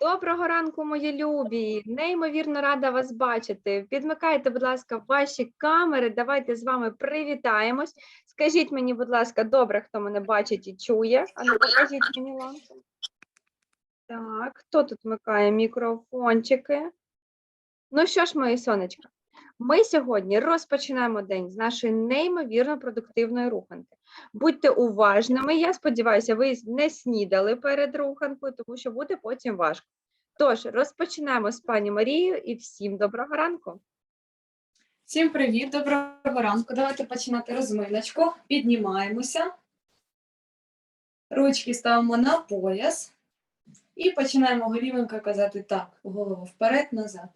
Доброго ранку, мої любі! Неймовірно рада вас бачити. Підмикайте, будь ласка, ваші камери. Давайте з вами привітаємось. Скажіть мені, будь ласка, добре, хто мене бачить і чує. А ну покажіть мені лампу. Так, хто тут вмикає мікрофончики? Ну що ж, мої сонечка, ми сьогодні розпочинаємо день з нашої неймовірно продуктивної руханки. Будьте уважними. Я сподіваюся, ви не снідали перед руханкою, тому що буде потім важко. Тож розпочинаємо з пані Марією і всім доброго ранку. Всім привіт, доброго ранку. Давайте починати розминочку. Піднімаємося. Ручки ставимо на пояс. І починаємо голівенько казати так. Голову вперед, назад.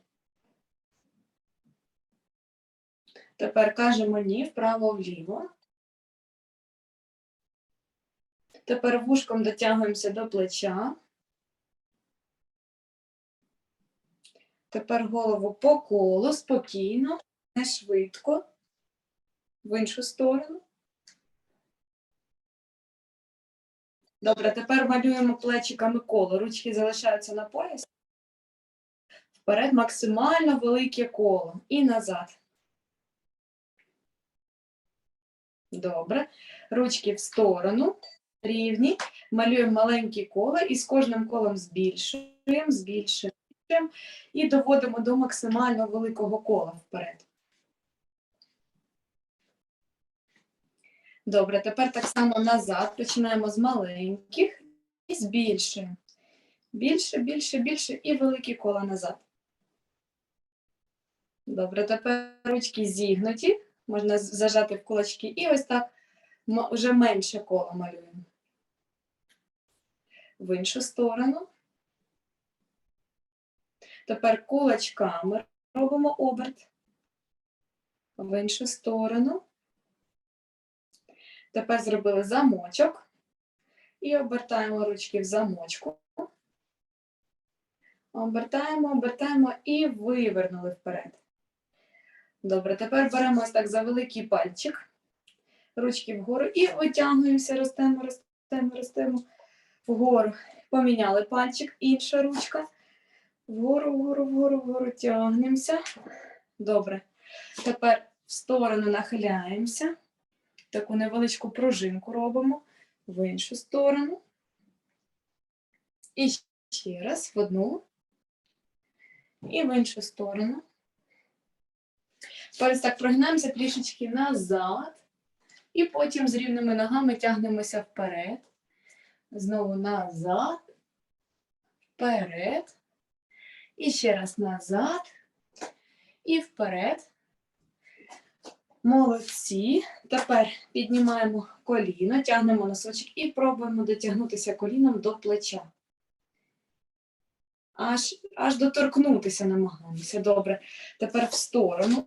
Тепер кажемо ні, вправо, вліво. Тепер вушком дотягуємося до плеча. Тепер голову по колу, спокійно, не швидко. В іншу сторону. Добре, тепер малюємо плечиками коло. Ручки залишаються на пояс. Вперед максимально велике коло. І назад. Добре. Ручки в сторону. Рівні. Малюємо маленькі кола і з кожним колом збільшуємо, збільшуємо і доводимо до максимально великого кола вперед. Добре, тепер так само назад. Починаємо з маленьких і збільшуємо. Більше, більше, більше і великі кола назад. Добре, тепер ручки зігнуті, можна зажати в кулачки, і ось так вже менше кола малюємо. В іншу сторону. Тепер кулачками робимо оберт. В іншу сторону. Тепер зробили замочок. І обертаємо ручки в замочку. Обертаємо, обертаємо і вивернули вперед. Добре, тепер беремо ось так за великий пальчик. Ручки вгору і витягуємося, ростемо, ростемо, ростемо вгору. Поміняли пальчик, інша ручка. Вгору, вгору, вгору, вгору тягнемося. Добре. Тепер в сторону нахиляємося. Таку невеличку пружинку робимо в іншу сторону. І ще раз в одну. І в іншу сторону. Тепер так прогинаємося трішечки назад. І потім з рівними ногами тягнемося вперед. Знову назад. Вперед. І ще раз назад. І вперед. Молодці. Тепер піднімаємо коліно, тягнемо носочок і пробуємо дотягнутися коліном до плеча. Аж, аж доторкнутися намагаємося. Добре. Тепер в сторону.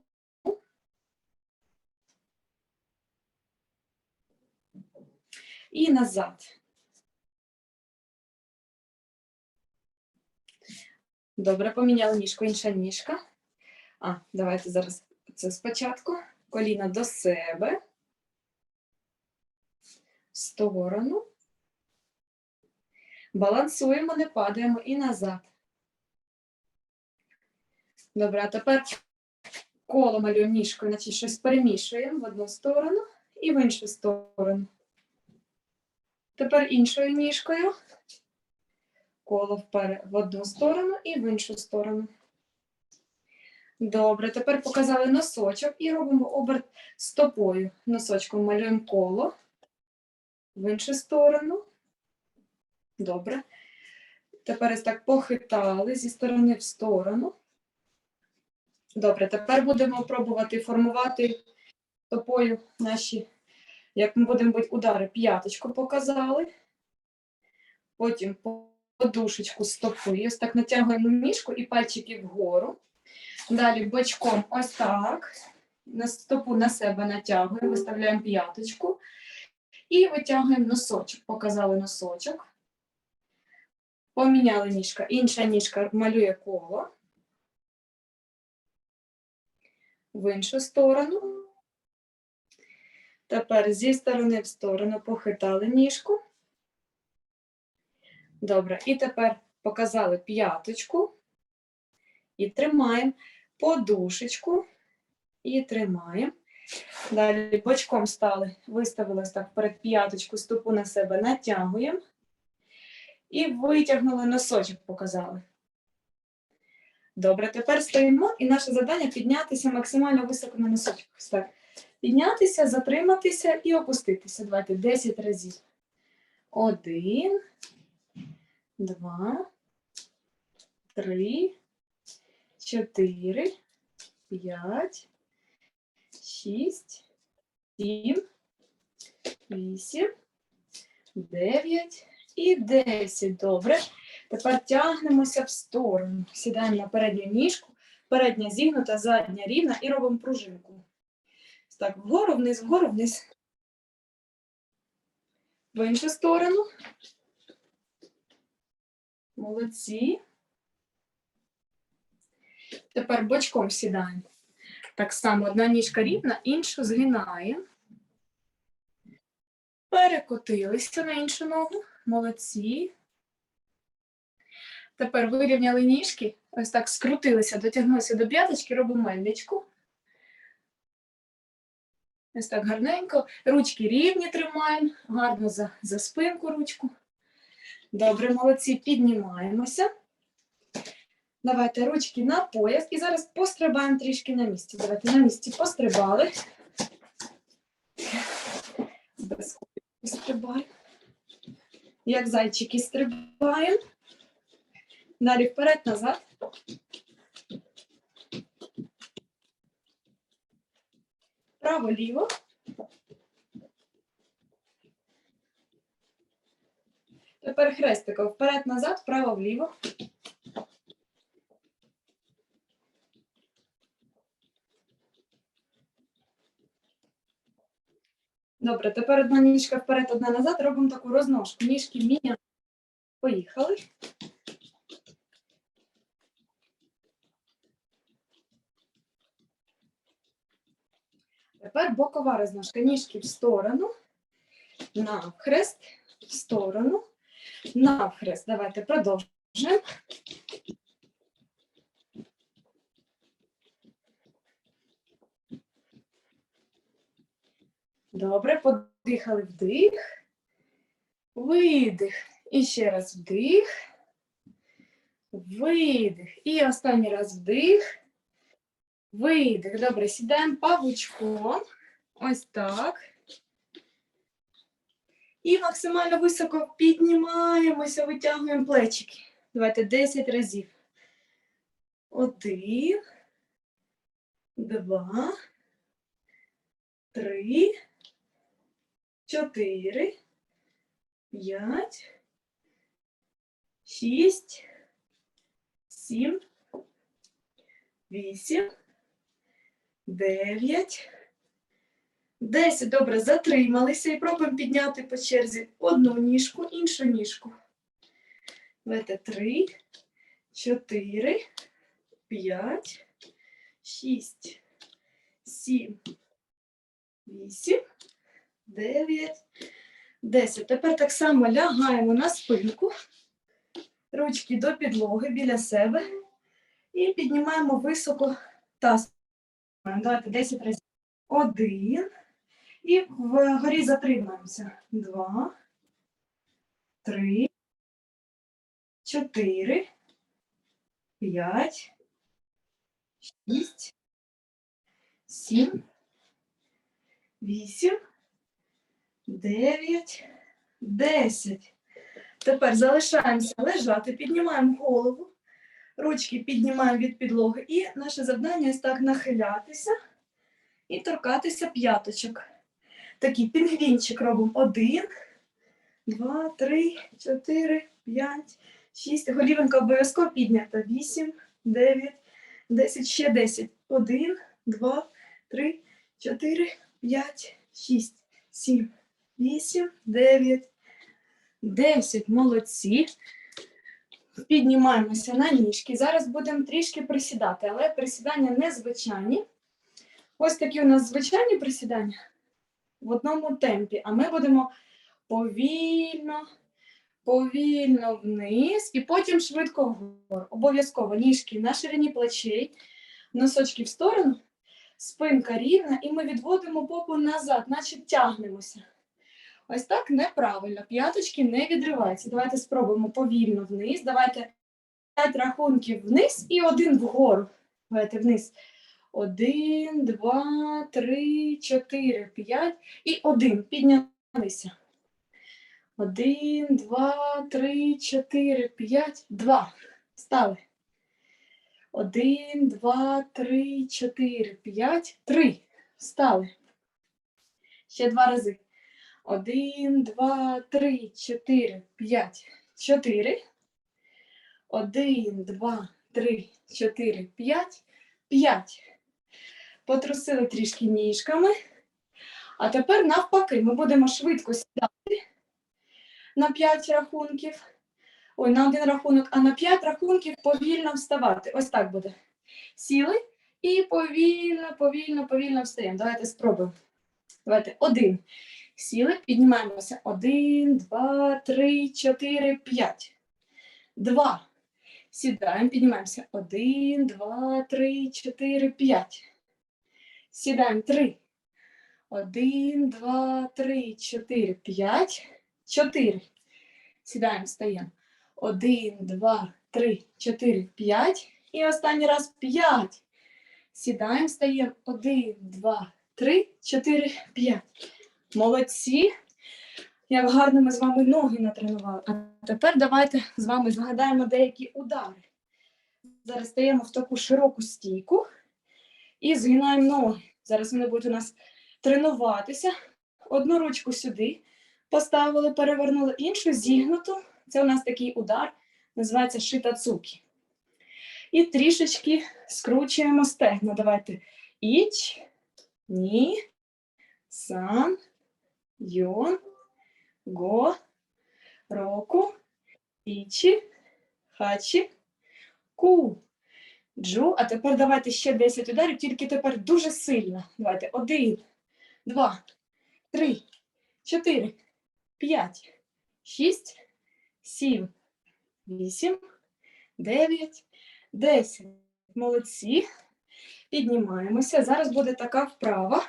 І назад. Добре, поміняли ніжку, інша ніжка. А, давайте зараз це спочатку. Коліна до себе. В сторону. Балансуємо, не падаємо і назад. Добре, а тепер коло малюємо ніжкою, наче щось перемішуємо в одну сторону і в іншу сторону. Тепер іншою ніжкою. Коло вперед в одну сторону і в іншу сторону. Добре, тепер показали носочок і робимо оберт стопою. Носочком малюємо коло в іншу сторону. Добре. Тепер ось так похитали зі сторони в сторону. Добре, тепер будемо пробувати формувати стопою наші, як ми будемо бути удари, п'яточку показали. Потім подушечку стопи. Ось так натягуємо ніжку і пальчики вгору. Далі бочком ось так. На стопу на себе натягуємо, виставляємо п'яточку і витягуємо носочок. Показали носочок. Поміняли ніжка. Інша ніжка малює коло. В іншу сторону. Тепер зі сторони в сторону похитали ніжку. Добре. І тепер показали п'яточку і тримаємо подушечку і тримаємо. Далі бочком стали, виставились так вперед п'яточку, стопу на себе натягуємо. І витягнули носочок, показали. Добре, тепер стоїмо, і наше завдання піднятися максимально високо на носочок. Так. Піднятися, затриматися і опуститися. Давайте 10 разів. Один, два, три, чотири, п'ять, шість, сім, вісім, дев'ять і десять. Добре. Тепер тягнемося в сторону. Сідаємо на передню ніжку, передня зігнута, задня рівна і робимо пружинку. Так, вгору, вниз, вгору, вниз. В іншу сторону. Молодці. Тепер бочком сідаємо. Так само одна ніжка рівна, іншу згинаємо. Перекотилися на іншу ногу. Молодці. Тепер вирівняли ніжки, ось так скрутилися, дотягнулися до п'яточки, робимо мельничку. Ось так гарненько. Ручки рівні тримаємо, гарно за, за спинку ручку. Добре, молодці, піднімаємося. Давайте ручки на пояс і зараз пострибаємо трішки на місці. Давайте на місці пострибали. Без стрибаємо. Як зайчики стрибаємо. Далі вперед, назад. Право, ліво. Тепер хрестиком вперед, назад, вправо, вліво. Добре, тепер одна ніжка вперед, одна назад. Робимо таку розножку. Ніжки міняємо. Поїхали. Тепер бокова розножка. Ніжки в сторону, навхрест, в сторону, навхрест. Давайте продовжуємо. Добре, подихали вдих, видих. І ще раз вдих, видих. І останній раз вдих, видих. Добре, сідаємо павучком. Ось так. І максимально високо піднімаємося, витягуємо плечики. Давайте 10 разів. Один, два, три, чотири, п'ять, шість, сім, вісім, дев'ять, десять. Добре, затрималися і пробуємо підняти по черзі одну ніжку, іншу ніжку. Давайте три, чотири, п'ять, шість, сім, вісім, дев'ять, десять. Тепер так само лягаємо на спинку, ручки до підлоги біля себе і піднімаємо високо таз. Давайте 10 разів. Один. І вгорі затримаємося. Два, три, чотири, п'ять, шість, сім, вісім, дев'ять, десять. Тепер залишаємося лежати, піднімаємо голову, ручки піднімаємо від підлоги. І наше завдання ось так нахилятися і торкатися п'яточок. Такий пінгвінчик робимо. Один, два, три, чотири, п'ять, шість. Голівенька обов'язково піднята. Вісім, дев'ять, десять, ще десять. Один, два, три, чотири, п'ять, шість, сім, вісім, дев'ять, десять. Молодці. Піднімаємося на ніжки. Зараз будемо трішки присідати, але присідання незвичайні. Ось такі у нас звичайні присідання в одному темпі, а ми будемо повільно, повільно вниз і потім швидко вгору. Обов'язково ніжки на ширині плечей, носочки в сторону, спинка рівна, і ми відводимо попу назад, наче тягнемося. Ось так неправильно. П'яточки не відриваються. Давайте спробуємо повільно вниз. Давайте 5 рахунків вниз і один вгору. Давайте вниз. Один, два, три, чотири, п'ять і один. Піднялися. Один, два, три, чотири, п'ять, два. Стали. Один, два, три, чотири, п'ять, три. Встали. Ще два рази. Один, два, три, чотири, п'ять, чотири. Один, два, три, чотири, п'ять, п'ять. Потрусили трішки ніжками. А тепер навпаки, ми будемо швидко сідати на 5 рахунків. Ой, на один рахунок, а на 5 рахунків повільно вставати. Ось так буде. Сіли і повільно, повільно, повільно встаємо. Давайте спробуємо. Давайте один. Сіли, піднімаємося. Один, два, три, чотири, п'ять. Два. Сідаємо, піднімаємося. Один, два, три, чотири, п'ять. Сідаємо. Три. Один, два, три, чотири, п'ять. Чотири. Сідаємо, стаємо. Один, два, три, чотири, п'ять. І останній раз п'ять. Сідаємо, стаємо. Один, два, три, чотири, п'ять. Молодці. Як гарно ми з вами ноги натренували. А тепер давайте з вами згадаємо деякі удари. Зараз стаємо в таку широку стійку і згинаємо ноги. Зараз вони будуть у нас тренуватися. Одну ручку сюди поставили, перевернули іншу, зігнуту. Це у нас такий удар, називається шитацукі. І трішечки скручуємо стегна. Давайте іч, ні, сан, йон, го, року, ічі, хачі, ку. Джу. А тепер давайте ще 10 ударів, тільки тепер дуже сильно. Давайте один, два, три, чотири, п'ять, шість, сім, вісім, дев'ять, десять. Молодці. Піднімаємося. Зараз буде така вправа.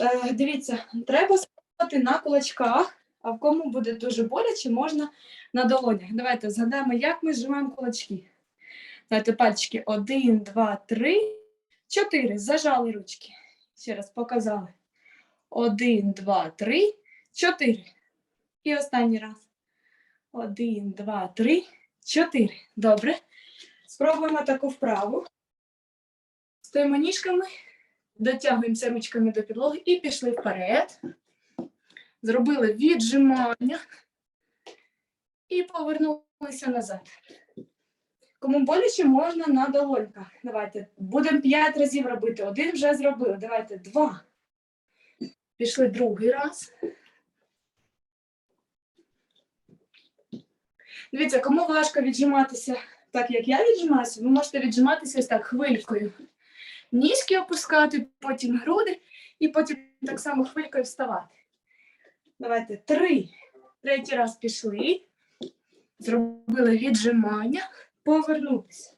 Е, дивіться, треба спати на кулачках, а в кому буде дуже боляче, можна на долонях. Давайте згадаємо, як ми зжимаємо кулачки. Давайте пальчики. Один, два, три, чотири. Зажали ручки. Ще раз показали. Один, два, три, чотири. І останній раз. Один, два, три, чотири. Добре. Спробуємо таку вправу. Стоїмо ніжками, дотягуємося ручками до підлоги і пішли вперед. Зробили віджимання і повернулися назад. Кому боляче, можна на долоньках. Давайте. Будемо п'ять разів робити. Один вже зробили. Давайте два. Пішли другий раз. Дивіться, кому важко віджиматися так, як я віджимаюся, ви можете віджиматися ось так хвилькою. Ніжки опускати, потім груди, і потім так само хвилькою вставати. Давайте три. Третій раз пішли. Зробили віджимання. Повернутися.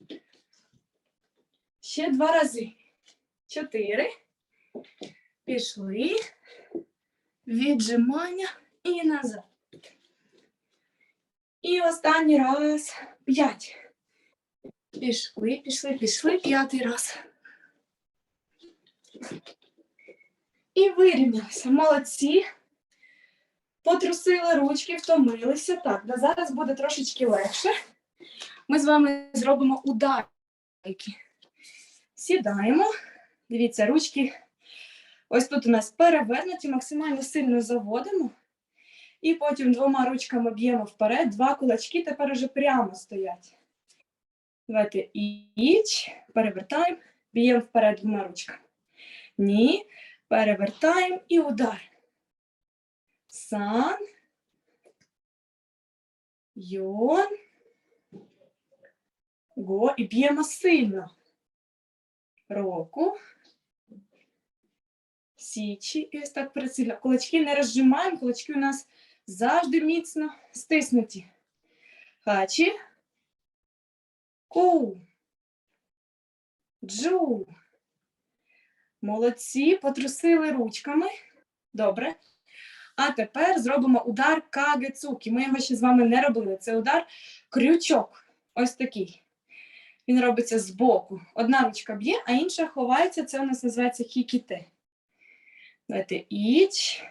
Ще два рази. Чотири. Пішли. Віджимання і назад. І останній раз. П'ять. Пішли, пішли, пішли. П'ятий раз. І вирівнялися. Молодці. Потрусили ручки, втомилися. Так, да зараз буде трошечки легше. Ми з вами зробимо ударики. Сідаємо. Дивіться, ручки ось тут у нас перевернуті, максимально сильно заводимо. І потім двома ручками б'ємо вперед, два кулачки тепер уже прямо стоять. Давайте іч, перевертаємо, б'ємо вперед двома ручками. Ні, перевертаємо і удар. Сан. Йон. Го. І б'ємо сильно. Року. Січі. І ось так присильно. Кулачки не розжимаємо, кулачки у нас Завжди міцно стиснуті. Хачі. Ку. Джу. Молодці, потрусили ручками. Добре. А тепер зробимо удар кагецуки. Ми його ще з вами не робили. Це удар крючок. Ось такий. Він робиться збоку. Одна ручка б'є, а інша ховається. Це у нас називається хікіте. Давайте іч.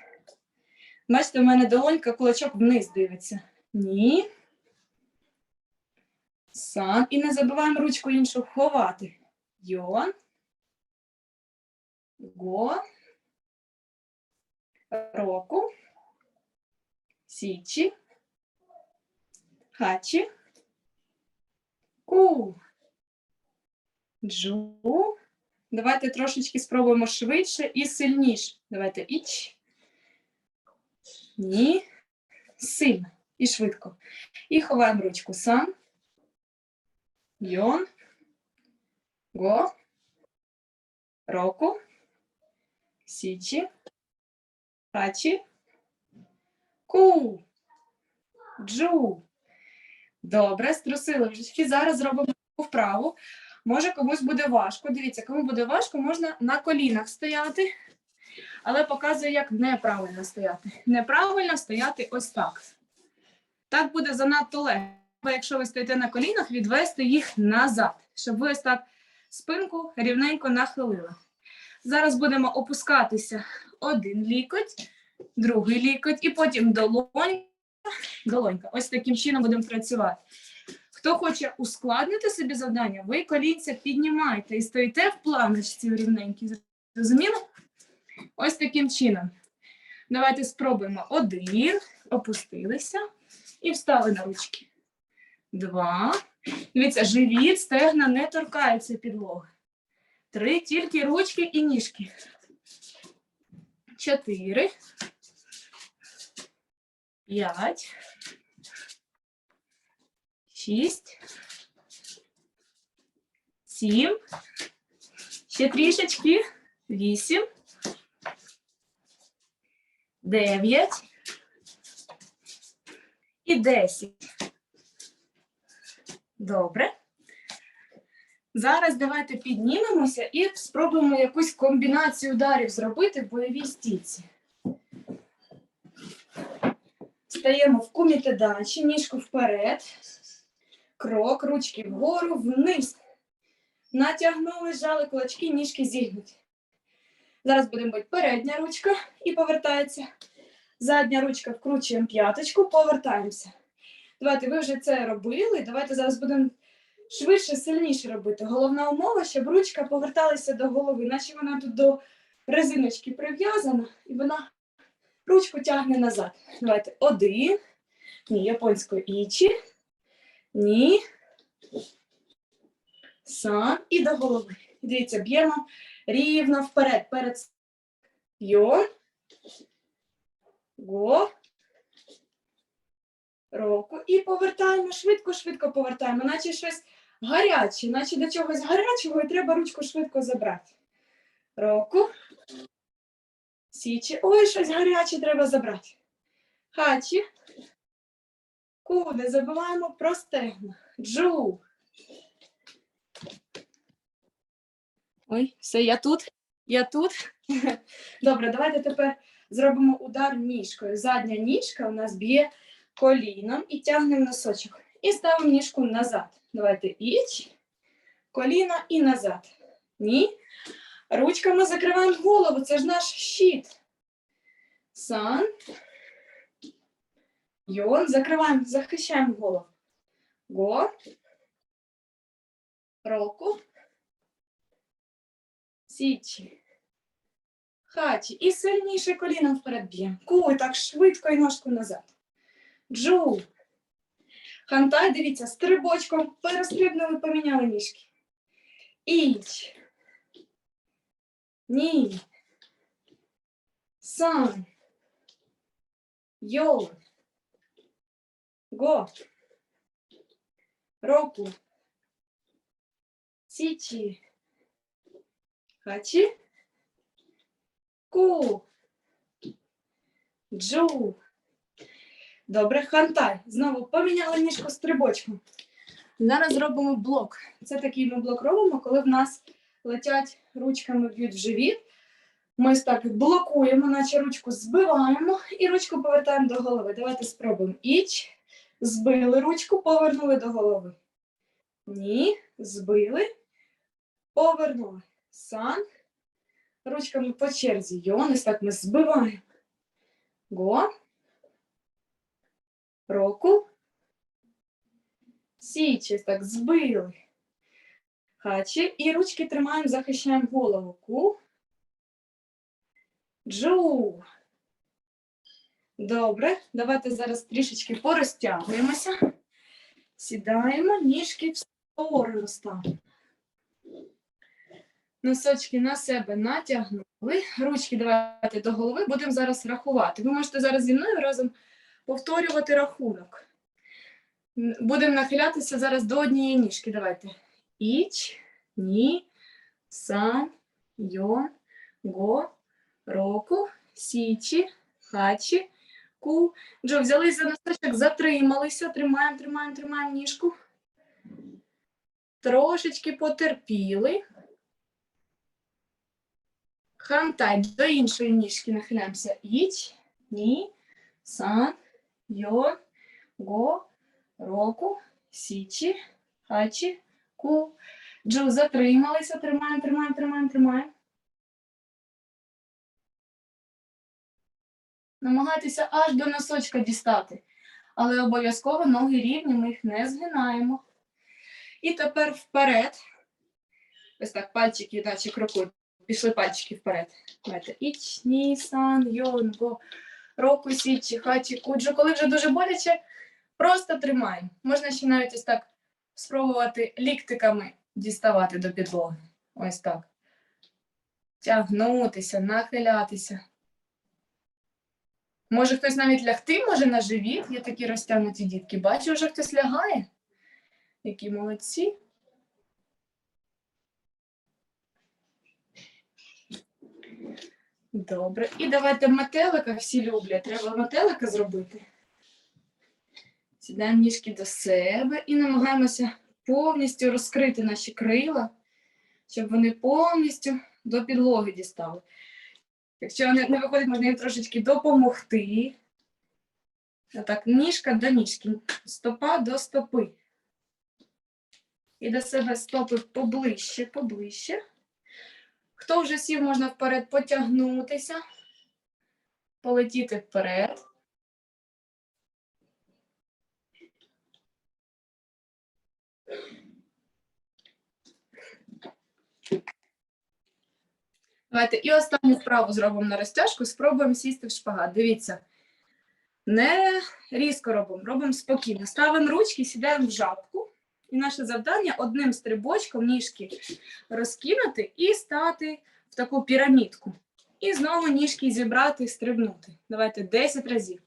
Бачите, у мене долонька, кулачок вниз дивиться. Ні. Сан. І не забуваємо ручку іншу ховати. Йон. Го. Року. Січі. Хачі. Ку. Джу. Давайте трошечки спробуємо швидше і сильніше. Давайте іч. Ні. Сильно і швидко. І ховаємо ручку сам. Йон. Го. Року. Січі. Хачі. Ку. Джу. Добре, струсили вже. Зараз зробимо вправу. Може, комусь буде важко. Дивіться, кому буде важко, можна на колінах стояти, але показую, як неправильно стояти. Неправильно стояти ось так. Так буде занадто легко. Якщо ви стоїте на колінах, відвести їх назад, щоб ви ось так спинку рівненько нахилили. Зараз будемо опускатися один лікоть, другий лікоть, і потім долонька, долонька. Ось таким чином будемо працювати. Хто хоче ускладнити собі завдання, ви колінця піднімаєте і стоїте в планочці рівненькі. Зрозуміли? Ось таким чином. Давайте спробуємо. Один, опустилися і встали на ручки. Два. Дивіться, живіт, стегна не торкаються підлоги. Три, тільки ручки і ніжки. Чотири. П'ять. Шість. Сім. Ще трішечки. Вісім. Дев'ять. І десять. Добре. Зараз давайте піднімемося і спробуємо якусь комбінацію ударів зробити в бойовій стійці. Стаємо в куміте дачі, ніжку вперед. Крок, ручки вгору, вниз. Натягнули, жали кулачки, ніжки зігнуті. Зараз будемо бити передня ручка і повертається. Задня ручка вкручуємо п'яточку, повертаємося. Давайте ви вже це робили. Давайте зараз будемо швидше, сильніше робити. Головна умова, щоб ручка поверталася до голови, наче вона тут до резиночки прив'язана, і вона ручку тягне назад. Давайте один. Ні, японською ічі. Ні. Сан. І до голови. Дивіться, б'ємо рівно вперед. Перед с- Йо. Го. Року. І повертаємо, швидко-швидко повертаємо, наче щось гаряче, наче до чогось гарячого, і треба ручку швидко забрати. Року. Січі. Ой, щось гаряче треба забрати. Хачі. Ку, не забуваємо про стегна. Джу. Ой, все, я тут. Я тут. Добре, давайте тепер зробимо удар ніжкою. Задня ніжка у нас б'є коліном і тягнемо носочок. І ставимо ніжку назад. Давайте іч, коліно і назад. Ні. Ручками закриваємо голову, це ж наш щит. Сан. Йон. Закриваємо, захищаємо голову. Го. Року. Січі. Хачі. І сильніше коліном вперед б'ємо. Ку, і так швидко і ножку назад. Джу. Хантай, дивіться, стрибочком перестрибнули, поміняли ніжки. Іч. Ні. Сан. Йо. Го. Року. Січі. Хачі. Ку. Джу. Добре, хантай. Знову поміняли ніжку стрибочком. Зараз робимо блок. Це такий ми блок робимо, коли в нас летять ручками б'ють в живіт. Ми так блокуємо, наче ручку збиваємо і ручку повертаємо до голови. Давайте спробуємо. Іч, збили ручку, повернули до голови. Ні, збили, повернули. Сан. Ручками по черзі. Йон, так ми збиваємо. Го. Року. Січі, так збили. Хачі. І ручки тримаємо, захищаємо голову. Ку. Джу. Добре. Давайте зараз трішечки порозтягуємося. Сідаємо, ніжки в сторону ставимо. Носочки на себе натягнули. Ручки давайте до голови. Будемо зараз рахувати. Ви можете зараз зі мною разом повторювати рахунок. Будемо нахилятися зараз до однієї ніжки. Давайте. Іч, ні, сан, йон, го, року, січі, хачі, ку. Джо, взялись за носочок, затрималися. Тримаємо, тримаємо, тримаємо ніжку. Трошечки потерпіли. Хантай до іншої ніжки нахиляємося. Іч, ні, сан, йон, го, року, січі, хачі, ку. Джу, затрималися, тримаємо, тримаємо, тримаємо, тримаємо. Намагайтеся аж до носочка дістати. Але обов'язково ноги рівні, ми їх не згинаємо. І тепер вперед. Ось так, пальчики, наче крокують. Пішли пальчики вперед. Давайте. Іч, ні, сан, йон, го, року, січі, хачі, куджу. Коли вже дуже боляче, просто тримаємо. Можна ще навіть ось так спробувати ліктиками діставати до підлоги. Ось так. Тягнутися, нахилятися. Може, хтось навіть лягти може на живіт, є такі розтягнуті дітки. Бачу, вже хтось лягає. Які молодці. Добре. І давайте метелика всі люблять. Треба метелика зробити. Сідаємо ніжки до себе і намагаємося повністю розкрити наші крила, щоб вони повністю до підлоги дістали. Якщо не, не виходить, можна їм трошечки допомогти. Отак, ніжка до ніжки, стопа до стопи. І до себе стопи поближче, поближче. Хто вже сів, можна вперед потягнутися, полетіти вперед. Давайте і останню вправу зробимо на розтяжку, спробуємо сісти в шпагат. Дивіться, не різко робимо, робимо спокійно. Ставимо ручки, сідаємо в жабку. І наше завдання одним стрибочком ніжки розкинути і стати в таку пірамідку. І знову ніжки зібрати і стрибнути. Давайте 10 разів.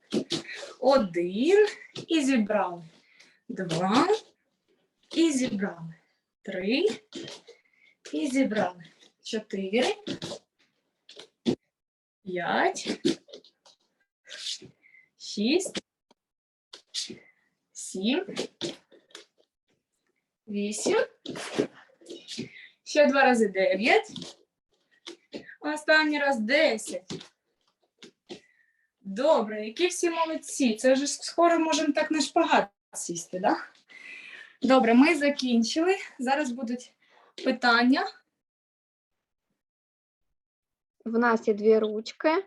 Один і зібрали. Два і зібрали. Три і зібрали. Чотири. П'ять. Шість. Сім. Вісім. Ще два рази дев'ять. Останній раз десять. Добре, які всі молодці. Це вже скоро можемо так на шпагат сісти, так? Да? Добре, ми закінчили. Зараз будуть питання. В нас є дві ручки.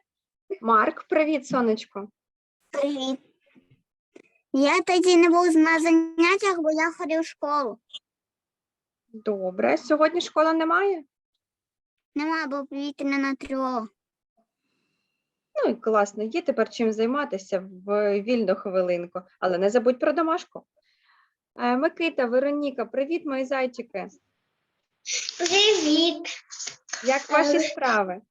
Марк, привіт, сонечко. Привіт. Я тоді не був на заняттях, бо я ходив в школу. Добре, сьогодні школи немає? Нема, бо повітряна тривога. Ну і класно, є тепер чим займатися в вільну хвилинку, але не забудь про домашку. Е, Микита, Вероніка, привіт, мої зайчики. Привіт. Як ваші справи?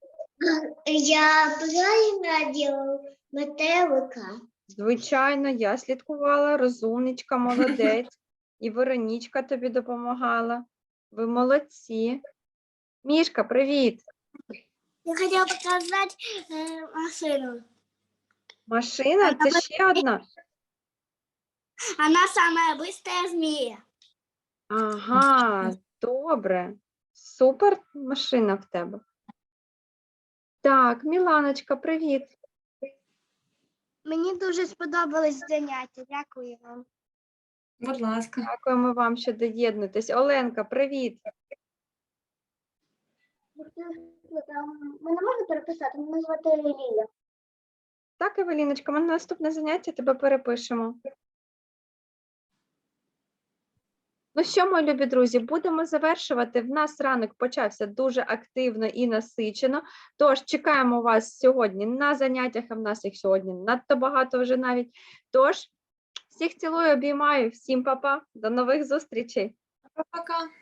Я правильно делал метелика. Звичайно, я слідкувала, розумничка, молодець. І Веронічка тобі допомагала. Ви молодці. Мішка, привіт. Я хотела показать э, машину. Машина, це ще одна. Она самая быстрая змея. Ага, добре. Супер машина в тебе. Так, Міланочка, привіт. Мені дуже сподобалось заняття. Дякую вам. Будь ласка. Дякуємо вам, що доєднуєтесь. Оленка, привіт. Мене можна переписати? Мене звати Лілія. Так, Евеліночка, ми на наступне заняття тебе перепишемо. Ну що, мої любі друзі, будемо завершувати. В нас ранок почався дуже активно і насичено. Тож чекаємо вас сьогодні на заняттях, а в нас їх сьогодні надто багато вже навіть. Тож, всіх цілую, обіймаю, всім па-па, до нових зустрічей. Пока.